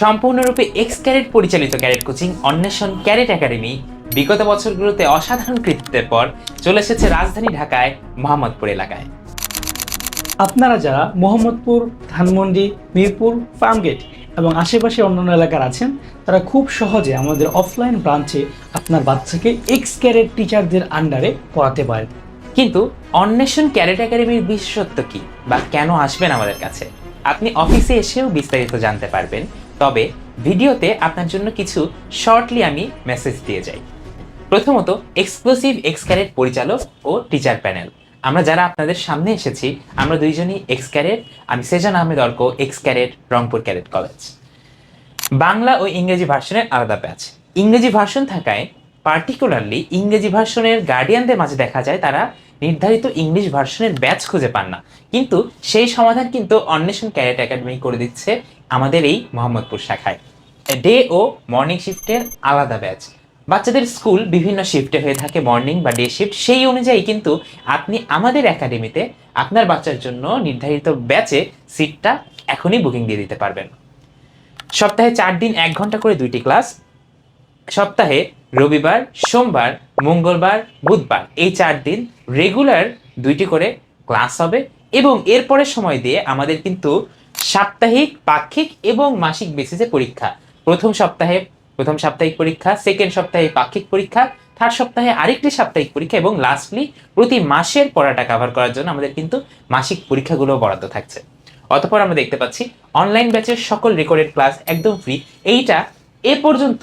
সম্পূর্ণরূপে x carat পরিচালিত carat coaching অন্বেষণ ক্যারেট একাডেমি বিগত বছরগুলোতে অসাধারণ কৃতিত্বের পর চলে এসেছে রাজধানী ঢাকায় মোহাম্মদপুর এলাকায়। আপনারা যারা মোহাম্মদপুর ধানমন্ডি মিরপুর ফার্মগেট এবং আশেপাশে অন্যান্য এলাকার আছেন তারা খুব সহজে আমাদের অফলাইন ব্রাঞ্চে আপনার বাচ্চাকে এক্স ক্যারেট টিচারদের আন্ডারে পড়াতে পারেন। কিন্তু অন্বেষণ ক্যারেট একাডেমির বিশেষত্ব কি? বা কেন আসবেন আমাদের কাছে? আপনি অফিসে এসেও বিস্তারিত জানতে পারবেন। তবে ভিডিওতে আপনার জন্য কিছু শর্টলি আমি মেসেজ দিয়ে যাই। প্রথমত এক্সক্লুসিভ এক্স ক্যারেট পরিচালক ও টিচার প্যানেল আমরা যারা আপনাদের সামনে এসেছি, আমরা দুইজনই এক্স ক্যারেট আমি Sezan Ahmed Arko X Carat Rangpur Carat college Bangla ও ইংরেজি ভার্সনের আলাদা ব্যাচ ইংরেজি ভার্সন থাকায় পার্টিকুলারলি ইংরেজি ভার্সনের গার্ডিয়ানদের মাঝে দেখা যায়, তারা নির্ধারিত ইংলিশ ভার্সনের ব্যাচ খুঁজে পান না। কিন্তু সেই সমাধান কিন্তু অন্বেষণ ক্যারেট একাডেমি করে দিচ্ছে আমাদের এই মোহাম্মদপুর শাখায়। ডে ও মর্নিং শিফটের আলাদা ব্যাচ বাচ্চাদের স্কুল বিভিন্ন শিফটে হয়ে থাকে মর্নিং বা ডে শিফট সেই অনুযায়ী কিন্তু আপনি আমাদের একাডেমিতে আপনার বাচ্চার জন্য নির্ধারিত ব্যাচে সিটটা এখনই বুকিং দিয়ে দিতে পারবেন। সপ্তাহে চার দিন, এক ঘণ্টা করে দুইটি ক্লাস সপ্তাহে রবিবার, সোমবার, মঙ্গলবার, বুধবার এই চার দিন রেগুলার দুইটি করে ক্লাস হবে এবং এরপরের সময় দিয়ে আমাদের কিন্তু সাপ্তাহিক, পাক্ষিক এবং মাসিক বেসিসে পরীক্ষা। প্রথম সপ্তাহে প্রথম সাপ্তাহিক পরীক্ষা সেকেন্ড সপ্তাহে পাক্ষিক পরীক্ষা থার্ড সপ্তাহে আরেকটি সাপ্তাহিক পরীক্ষা এবং লাস্টলি প্রতি মাসের পড়াটা কভার করার জন্য আমাদের কিন্তু মাসিক পরীক্ষাগুলো বরাদ্দ থাকছে। অতপর আমরা দেখতে পাচ্ছি অনলাইন ব্যাচের সকল রেকর্ডেড ক্লাস একদম ফ্রি এইটা এ পর্যন্ত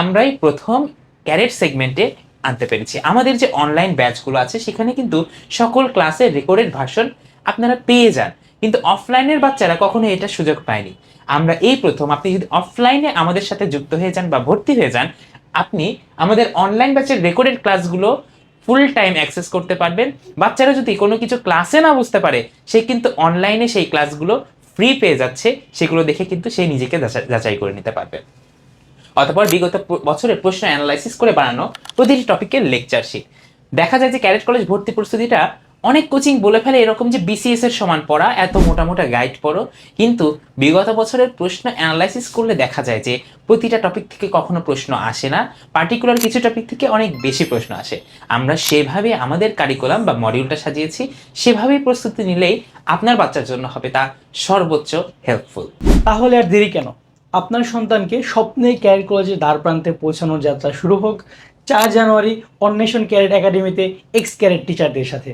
আমরাই প্রথম ক্যারেট সেগমেন্টে আনতে পেরেছি। আমাদের যে অনলাইন ব্যাচগুলো আছে, সেখানে কিন্তু সকল ক্লাসের রেকর্ডেড ভার্সন আপনারা পেয়ে যান। কিন্তু অফলাইনের বাচ্চারা কখনো এটা সুযোগ পায়নি। আমরা এই প্রথম, আপনি যদি অফলাইনে আমাদের সাথে যুক্ত হয়ে যান বা ভর্তি হয়ে যান, আপনি আমাদের অনলাইন ব্যাচের রেকর্ডেড ক্লাসগুলো ফুল টাইম অ্যাক্সেস করতে পারবেন। বাচ্চারা যদি কোনো কিছু ক্লাসে না বুঝতে পারে, সে কিন্তু অনলাইনে সেই ক্লাসগুলো ফ্রি পেয়ে যাচ্ছে, সেগুলো দেখে কিন্তু সে নিজেকে যাচাই- করে নিতে পারবে। অতপর বিগত বছরের প্রশ্ন অ্যানালাইসিস করে বানানো প্রতিটি টপিকের লেকচার শিট দেখা যায় যে ক্যারেট কলেজ ভর্তি প্রস্তুতিটা অনেক কোচিং বলে ফেলে এরকম যে বিসিএস এর সমান পড়া, এত মোটা মোটা গাইড পড়ো। কিন্তু বিগত বছরের প্রশ্ন অ্যানালাইসিস করলে দেখা যায় যে প্রতিটা টপিক থেকে কখনো প্রশ্ন আসে না। পার্টিকুলার কিছু টপিক থেকে অনেক বেশি প্রশ্ন আসে। আমরা সেভাবে আমাদের কারিকুলাম বা মডিউলটা সাজিয়েছি, সেভাবেই প্রস্তুতি নিলেই আপনার বাচ্চার জন্য হবে তা সর্বোচ্চ হেল্পফুল তাহলে আর দেরি কেন? আপনার সন্তানকে স্বপ্নে ক্যারেট কলেজের দ্বার প্রান্তে পৌঁছানোর যাত্রা শুরু হোক। চার জানুয়ারি অন্বেষণ ক্যারেট একাডেমিতে এক্স ক্যারেট টিচারদের সাথে।